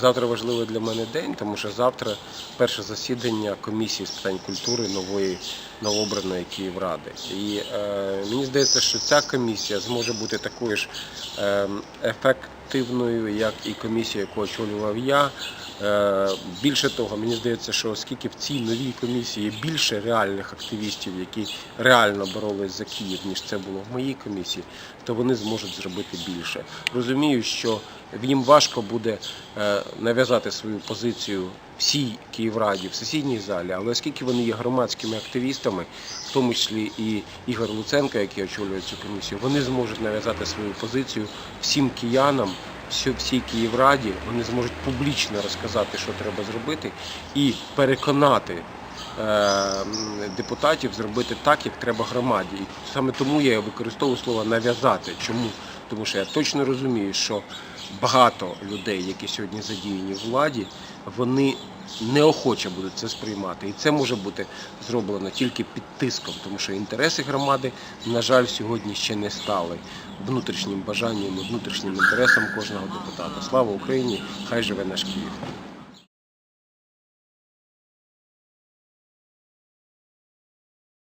завтра важливий для мене день, тому що завтра перше засідання комісії з питань культури нової новообраної Київради. І е, мені здається, що ця комісія зможе бути такою ж е, ефективною, як і комісія, яку очолював я. Е, Більше того, мені здається, що оскільки в цій новій комісії є більше реальних активістів, які реально боролись за Київ, ніж це було в моїй комісії, то вони зможуть зробити більше. Розумію, що їм важко буде е, нав'язати свою позицію всій Київраді в сесійній залі, але оскільки вони є громадськими активістами, в тому числі і Ігор Луценко, який очолює цю комісію, вони зможуть нав'язати свою позицію всім киянам всій Київраді вони зможуть публічно розказати, що треба зробити, і переконати е, депутатів зробити так, як треба громаді. І саме тому я використовую слово нав'язати. Чому? Тому що я точно розумію, що багато людей, які сьогодні задіяні в владі, вони неохоче будуть це сприймати. І це може бути зроблено тільки під тиском, тому що інтереси громади, на жаль, сьогодні ще не стали внутрішнім бажанням і внутрішнім інтересом кожного депутата. Слава Україні! Хай живе наш Київ!